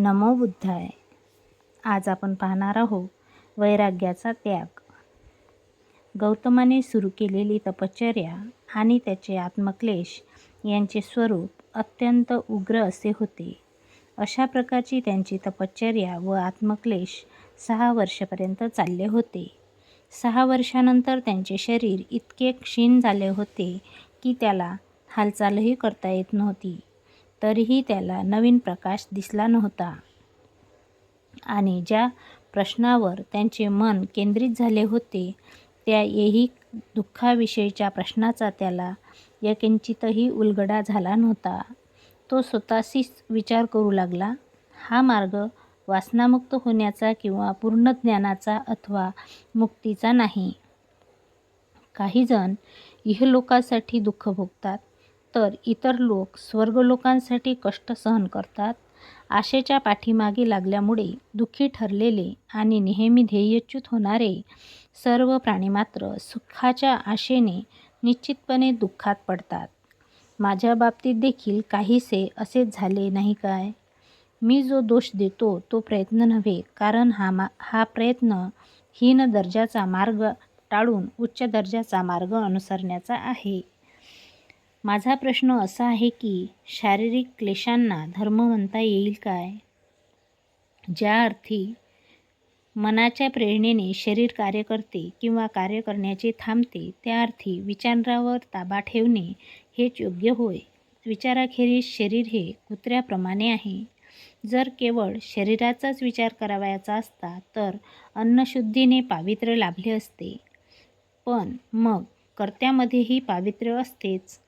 नमो बुद्धाय. आज आपण पाहणार आहोत वैराग्याचा त्याग. गौतमाने सुरू केलेली तपश्चर्या आणि त्याचे आत्मक्लेश यांचे स्वरूप अत्यंत उग्र असे होते. अशा प्रकारची त्यांची तपश्चर्या व आत्मक्लेश सहा वर्षापर्यंत चालले होते. सहा वर्षानंतर त्यांचे शरीर इतके क्षीण झाले होते की त्याला हालचालही करता येत नव्हती. तरीही त्याला नवीन प्रकाश दिसला नव्हता. आणि ज्या प्रश्नावर त्यांचे मन केंद्रित झाले होते त्या येही दुःखाविषयीच्या प्रश्नाचा त्याला यकिंचितही उलगडा झाला नव्हता. तो स्वतःशीच विचार करू लागला. हा मार्ग वासनामुक्त होण्याचा किंवा पूर्ण ज्ञानाचा अथवा मुक्तीचा नाही. काहीजण इहलोकासाठी दुःख भोगतात. तर इतर लोक स्वर्गलोकांसाठी कष्ट सहन करतात. आशेच्या पाठीमागे लागल्यामुळे दुःखी ठरलेले आणि नेहमी ध्येयच्युत होणारे सर्व प्राणी मात्र सुखाच्या आशेने निश्चितपणे दुःखात पडतात. माझ्या बाबतीत देखील काहीसे असेच झाले नाही काय? मी जो दोष देतो तो प्रयत्न नव्हे कारण हा मा हा प्रयत्न हीन दर्जाचा मार्ग टाळून उच्च दर्जाचा मार्ग अनुसरण्याचा आहे. माझा प्रश्न असा आहे की शारीरिक क्लेशांना धर्म म्हणता येईल काय? ज्या अर्थी मनाच्या प्रेरणेने शरीर कार्य करते किंवा कार्य करण्याचे थांबते त्या अर्थी विचारावर ताबा ठेवणे हेच योग्य होय. विचाराखेरीज शरीर हे कुत्र्याप्रमाणे आहे. जर केवळ शरीराचाच विचार करावयाचा असता तर अन्नशुद्धीने पावित्र्य लाभले असते. पण मग कर्त्यामध्येही पावित्र्य असतेच.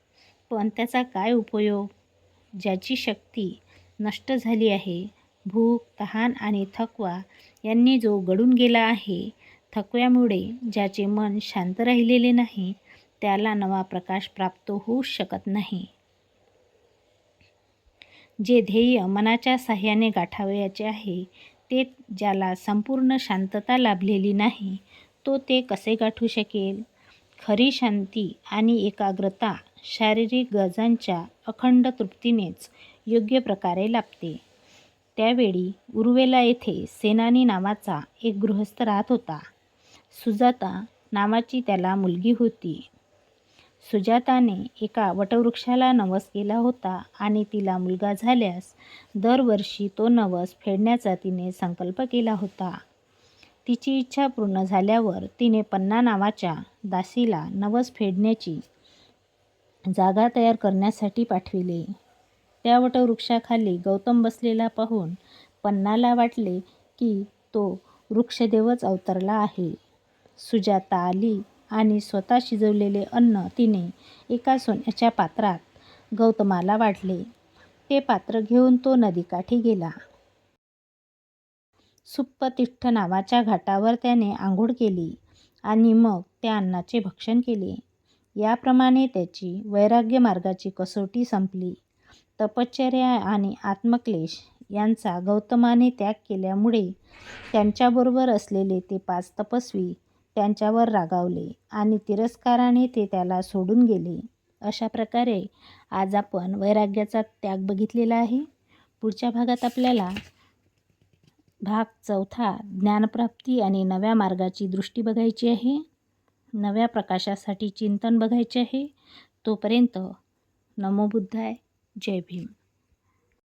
पण त्याचा काय उपयोग? ज्याची शक्ती नष्ट झाली आहे. भूक तहान आणि थकवा यांनी जो गळून गेला आहे थकव्यामुळे ज्याचे मन शांत राहिलेले नाही त्याला नवा प्रकाश प्राप्त होऊ शकत नाही. जे ध्येय मनाच्या साह्याने गाठावयाचे आहे ते ज्याला संपूर्ण शांतता लाभलेली नाही तो ते कसे गाठू शकेल? खरी शांती आणि एकाग्रता शारीरिक गरजांच्या अखंड तृप्तीनेच योग्य प्रकारे लाभते. त्यावेळी उरुवेला येथे सेनानी नावाचा एक गृहस्थ राहत होता. सुजाता नावाची त्याला मुलगी होती. सुजाताने एका वटवृक्षाला नवस केला होता आणि तिला मुलगा झाल्यास दरवर्षी तो नवस फेडण्याचा तिने संकल्प केला होता. तिची इच्छा पूर्ण झाल्यावर तिने पन्ना नावाच्या दासीला नवस फेडण्याची जागा तयार करण्यासाठी पाठविले. त्या वटवृक्षाखाली गौतम बसलेला पाहून पन्नाला वाटले की तो वृक्षदेवच अवतरला आहे. सुजाता आली आणि स्वतः शिजवलेले अन्न तिने एका सोन्याच्या पात्रात गौतमाला वाढले. ते पात्र घेऊन तो नदीकाठी गेला. सुप्पतिष्ठ नावाच्या घाटावर त्याने आंघोळ केली आणि मग त्या अन्नाचे भक्षण केले. याप्रमाणे त्याची वैराग्य मार्गाची कसोटी संपली. तपश्चर्या आणि आत्मक्लेश यांचा गौतमाने त्याग केल्यामुळे त्यांच्याबरोबर असलेले ते पाच तपस्वी त्यांच्यावर रागावले आणि तिरस्काराने ते त्याला सोडून गेले. अशा प्रकारे आज आपण वैराग्याचा त्याग बघितलेला आहे. पुढच्या भागात आपल्याला भाग चौथा ज्ञानप्राप्ती आणि नव्या मार्गाची दृष्टी बघायची आहे. नव्या प्रकाशासाठी चिंतन बघायचे आहे. तोपर्यंत नमो बुद्धाय. जय भीम.